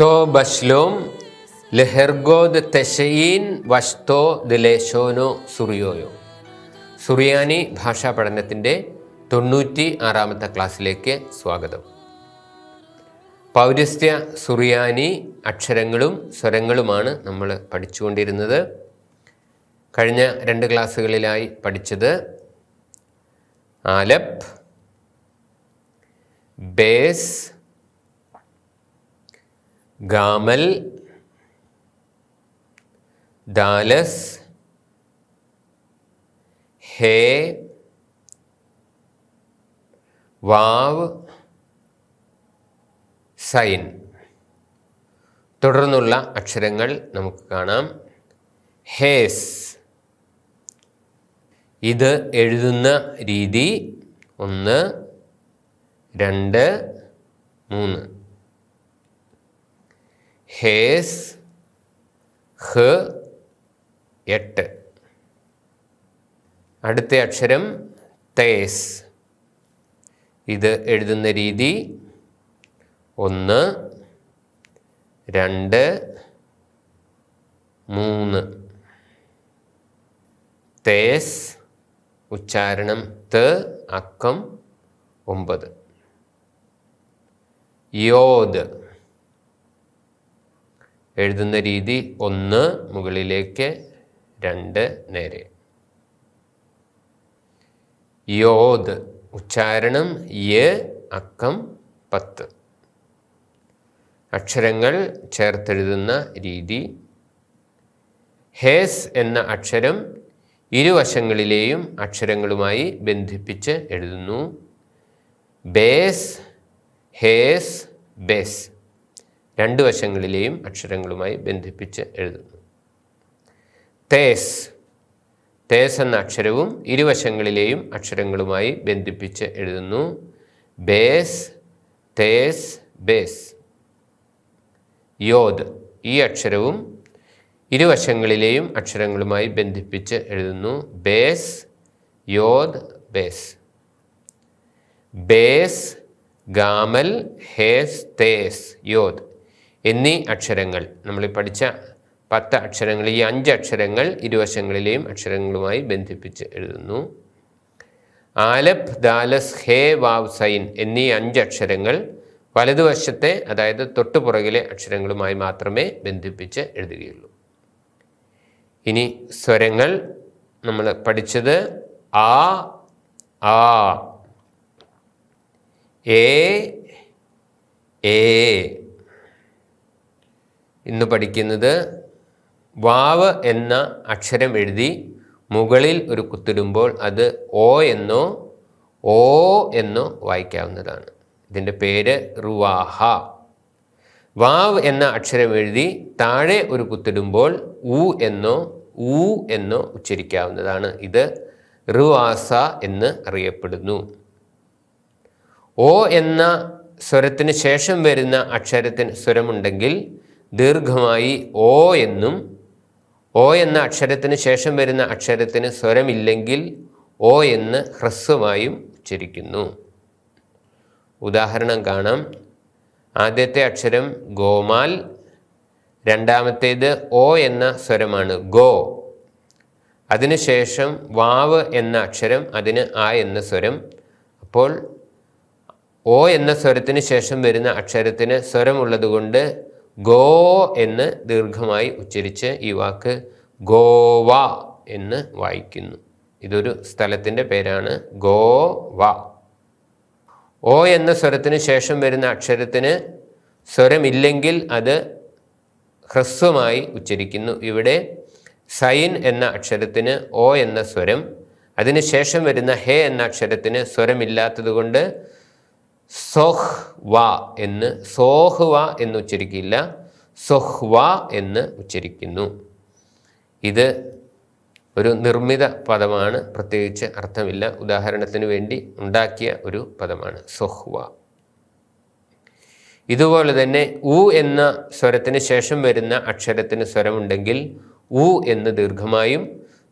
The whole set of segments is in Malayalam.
തോ ബഷ്ലോം ലെഹെർഗോദ് തെഷയീൻ വഷ്തോ ദിലേശോനോ സുറിയോയോ. സുറിയാനി ഭാഷാ പഠനത്തിന്റെ തൊണ്ണൂറ്റി ആറാമത്തെ ക്ലാസ്സിലേക്ക് സ്വാഗതം. പൗരസ്ത്യ സുറിയാനി അക്ഷരങ്ങളും സ്വരങ്ങളുമാണ് നമ്മൾ പഠിച്ചുകൊണ്ടിരുന്നത്. കഴിഞ്ഞ രണ്ട് ക്ലാസ്സുകളിലായി പഠിച്ചത് ആലപ്പ് ബേസ് ഗാമൽ ദാലസ് ഹേ വാവ് സൈൻ. തുടർന്നുള്ള അക്ഷരങ്ങൾ നമുക്ക് കാണാം. ഹേസ്. ഇത് എഴുതുന്ന രീതി ഒന്ന് രണ്ട് മൂന്ന്. ഹേസ് ഹ് എട്ട്. അടുത്ത അക്ഷരം തേസ്. ഇത് എഴുതുന്ന രീതി ഒന്ന് രണ്ട് മൂന്ന്. തേസ് ഉച്ചാരണം ത് അക്കം ഒമ്പത്. യോദ്. എഴുതുന്ന രീതി ഒന്ന് മുകളിലേക്ക് രണ്ട് നേരെ. യോദ് ഉച്ചാരണം യ അക്കം പത്ത്. അക്ഷരങ്ങൾ ചേർത്തെഴുതുന്ന രീതി. ഹേസ് എന്ന അക്ഷരം ഇരുവശങ്ങളിലെയും അക്ഷരങ്ങളുമായി ബന്ധിപ്പിച്ച് എഴുതുന്നു. ബേസ് ഹേസ് ബേസ്. രണ്ട് വശങ്ങളിലെയും അക്ഷരങ്ങളുമായി ബന്ധിപ്പിച്ച് എഴുതുന്നു. തേസ്. തേസ് എന്ന അക്ഷരവും ഇരുവശങ്ങളിലെയും അക്ഷരങ്ങളുമായി ബന്ധിപ്പിച്ച് എഴുതുന്നു. ബേസ്. തേസ്. ബേസ്. യോദ്. ഈ അക്ഷരവും ഇരുവശങ്ങളിലെയും അക്ഷരങ്ങളുമായി ബന്ധിപ്പിച്ച് എഴുതുന്നു. ബേസ്. യോദ്. ബേസ്. ബേസ്. ഗാമൽ. ഹേസ്. തേസ്. യോദ്. എന്നീ അക്ഷരങ്ങൾ. നമ്മൾ പഠിച്ച പത്ത് അക്ഷരങ്ങൾ ഈ അഞ്ച് അക്ഷരങ്ങൾ ഇരുവശങ്ങളിലെയും അക്ഷരങ്ങളുമായി ബന്ധിപ്പിച്ച് എഴുതുന്നു. ആലപ് ദാലസ് ഹേ വാവ് സൈൻ എന്നീ അഞ്ച് അക്ഷരങ്ങൾ വലതുവശത്തെ അതായത് തൊട്ടുപുറകിലെ അക്ഷരങ്ങളുമായി മാത്രമേ ബന്ധിപ്പിച്ച് എഴുതുകയുള്ളൂ. ഇനി സ്വരങ്ങൾ. നമ്മൾ പഠിച്ചത് ആ ആ എ എ ഇന്ന് പഠിക്കുന്നത് വാവ് എന്ന അക്ഷരം എഴുതി മുകളിൽ ഒരു കുത്തിടുമ്പോൾ അത് ഓ എന്നോ ഓ എന്നോ വായിക്കാവുന്നതാണ്. ഇതിന്റെ പേര് റുവാഹ. വാവ് എന്ന അക്ഷരം എഴുതി താഴെ ഒരു കുത്തിടുമ്പോൾ ഉ എന്നോ ഊ എന്നോ ഉച്ചരിക്കാവുന്നതാണ്. ഇത് റുവാസ എന്ന് അറിയപ്പെടുന്നു. ഓ എന്ന സ്വരത്തിന് ശേഷം വരുന്ന അക്ഷരത്തിന് സ്വരമുണ്ടെങ്കിൽ ദീർഘമായി ഓ എന്നും ഓ എന്ന അക്ഷരത്തിന് ശേഷം വരുന്ന അക്ഷരത്തിന് സ്വരമില്ലെങ്കിൽ ഓ എന്ന് ഹ്രസ്വമായും ഉച്ചരിക്കുന്നു. ഉദാഹരണം കാണാം. ആദ്യത്തെ അക്ഷരം ഗോമാൽ രണ്ടാമത്തേത് ഓ എന്ന സ്വരമാണ് ഗോ. അതിനുശേഷം വാവ് എന്ന അക്ഷരം അതിന് ആ എന്ന സ്വരം. അപ്പോൾ ഓ എന്ന സ്വരത്തിന് ശേഷം വരുന്ന അക്ഷരത്തിന് സ്വരമുള്ളതുകൊണ്ട് ഗോ എന്ന് ദീർഘമായി ഉച്ചരിച്ച് ഈ വാക്ക് ഗോവ എന്ന് വായിക്കുന്നു. ഇതൊരു സ്ഥലത്തിന്റെ പേരാണ്. ഗോവ. ഓ എന്ന സ്വരത്തിന് ശേഷം വരുന്ന അക്ഷരത്തിന് സ്വരമില്ലെങ്കിൽ അത് ഹ്രസ്വമായി ഉച്ചരിക്കുന്നു. ഇവിടെ സൈൻ എന്ന അക്ഷരത്തിന് ഓ എന്ന സ്വരം അതിനുശേഷം വരുന്ന ഹേ എന്ന അക്ഷരത്തിന് സ്വരമില്ലാത്തതുകൊണ്ട് സൊഹ് വ എന്ന് സോഹ് വ എന്ന് ഉച്ചരിക്കില്ല സൊഹ് വ എന്ന് ഉച്ചരിക്കുന്നു. ഇത് ഒരു നിർമ്മിത പദമാണ് പ്രത്യേകിച്ച് അർത്ഥമില്ല. ഉദാഹരണത്തിന് വേണ്ടി ഉണ്ടാക്കിയ ഒരു പദമാണ് സൊഹ്വ ഇതുപോലെ തന്നെ ഉ എന്ന സ്വരത്തിന് ശേഷം വരുന്ന അക്ഷരത്തിന് സ്വരമുണ്ടെങ്കിൽ ഉ എന്ന് ദീർഘമായും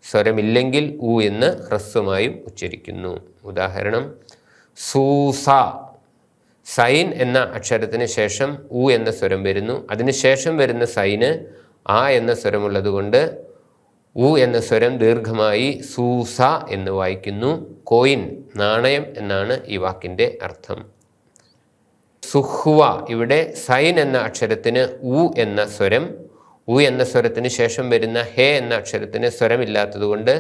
സ്വരമില്ലെങ്കിൽ ഉ എന്ന് ഹ്രസ്വമായും ഉച്ചരിക്കുന്നു. ഉദാഹരണം സൂസ. സൈൻ എന്ന അക്ഷരത്തിന് ശേഷം ഉ എന്ന സ്വരം വരുന്നു. അതിന് ശേഷം വരുന്ന സൈന് ആ എന്ന സ്വരമുള്ളത് കൊണ്ട് ഉ എന്ന സ്വരം ദീർഘമായി സൂസ എന്ന് വായിക്കുന്നു. കോയിൻ നാണയം എന്നാണ് ഈ വാക്കിന്റെ അർത്ഥം. സുഹ്വ ഇവിടെ സൈൻ എന്ന അക്ഷരത്തിന് ഉ എന്ന സ്വരം ഉ എന്ന സ്വരത്തിന് ശേഷം വരുന്ന ഹേ എന്ന അക്ഷരത്തിന് സ്വരമില്ലാത്തതുകൊണ്ട്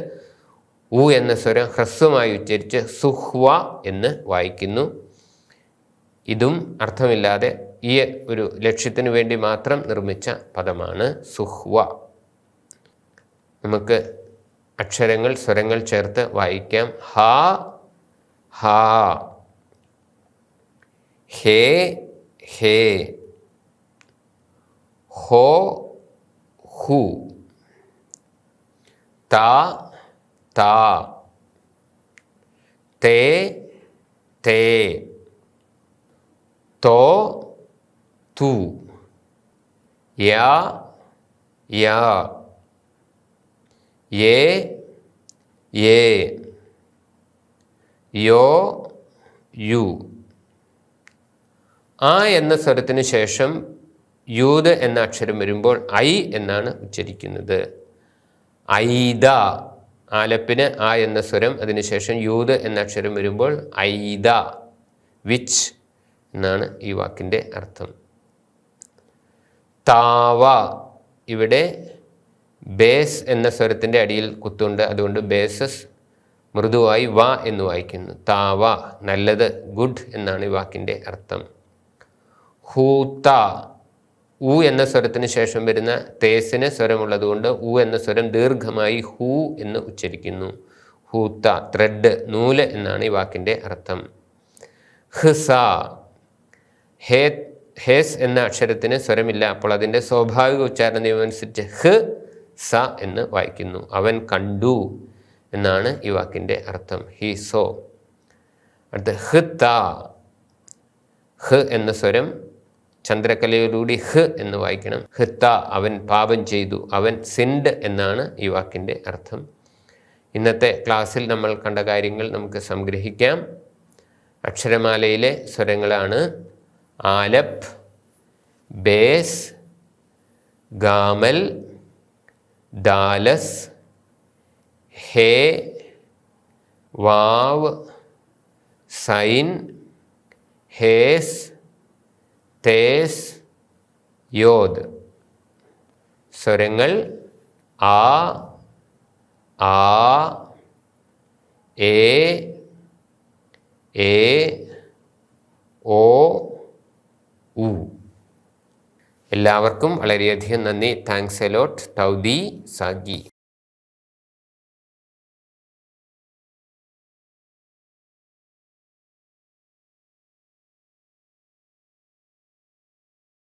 ഉ എന്ന സ്വരം ഹ്രസ്വമായി ഉച്ചരിച്ച് സുഹ്വ എന്ന് വായിക്കുന്നു. ഇതും അർത്ഥമില്ലാതെ ഈ ഒരു ലക്ഷ്യത്തിന് വേണ്ടി മാത്രം നിർമ്മിച്ച പദമാണ് സുഹ്വ. നമുക്ക് അക്ഷരങ്ങൾ സ്വരങ്ങൾ ചേർത്ത് വായിക്കാം. ഹ ഹ ഹേ ഹേ ഹോ ഹു താ താ തേ തേ. തോ തു യാ യാ യേ യേ യോ യു ആ എന്ന സ്വരത്തിന് ശേഷം യൂത് എന്ന അക്ഷരം വരുമ്പോൾ ഐ എന്നാണ് ഉച്ചരിക്കുന്നത്. ഐദ. ആലപ്പിന് ആ എന്ന സ്വരം അതിനുശേഷം യൂത് എന്ന അക്ഷരം വരുമ്പോൾ ഐദ. വിച്ച് എന്നാണ് ഈ വാക്കിന്റെ അർത്ഥം. താവ ഇവിടെ ബേസ് എന്ന സ്വരത്തിന്റെ അടിയിൽ കുത്തുണ്ട്. അതുകൊണ്ട് ബേസസ് മൃദുവായി വ എന്ന് വായിക്കുന്നു. താവ നല്ലത് ഗുഡ് എന്നാണ് ഈ വാക്കിന്റെ അർത്ഥം. ഹൂത്ത ഉ എന്ന സ്വരത്തിന് ശേഷം വരുന്ന തേസിന് സ്വരമുള്ളതുകൊണ്ട് ഉ എന്ന സ്വരം ദീർഘമായി ഹൂ എന്ന് ഉച്ചരിക്കുന്നു. ഹൂത്ത ത്രെഡ് നൂൽ എന്നാണ് ഈ വാക്കിന്റെ അർത്ഥം. ഹ്സ ഹേ ഹേസ് എന്ന അക്ഷരത്തിന് സ്വരമില്ല. അപ്പോൾ അതിന്റെ സ്വാഭാവിക ഉച്ചാരണ നിയമം അനുസരിച്ച് ഹ് സ എന്ന് വായിക്കുന്നു. അവൻ കണ്ടു എന്നാണ് ഈ വാക്കിന്റെ അർത്ഥം. ഹി സോ. അടുത്ത ഹ് ത. ഹ് എന്ന സ്വരം ചന്ദ്രകലയിലൂടെ ഹ് എന്ന് വായിക്കണം. ഹിത്ത അവൻ പാപം ചെയ്തു. അവൻ സിൻഡ് എന്നാണ് ഈ വാക്കിന്റെ അർത്ഥം. ഇന്നത്തെ ക്ലാസ്സിൽ നമ്മൾ കണ്ട കാര്യങ്ങൾ നമുക്ക് സംഗ്രഹിക്കാം. അക്ഷരമാലയിലെ സ്വരങ്ങളാണ് ആലപ് ബേസ് ഗാമൽ ദാലസ് ഹേ വാവ് സൈൻ ഹേസ് തേസ് യോദ്. സ്വരങ്ങൾ ആ ആ എ എ ഓ ഉ എല്ലാവർക്കും വളരെയധികം നന്ദി. Thanks a lot തൗദി Sagi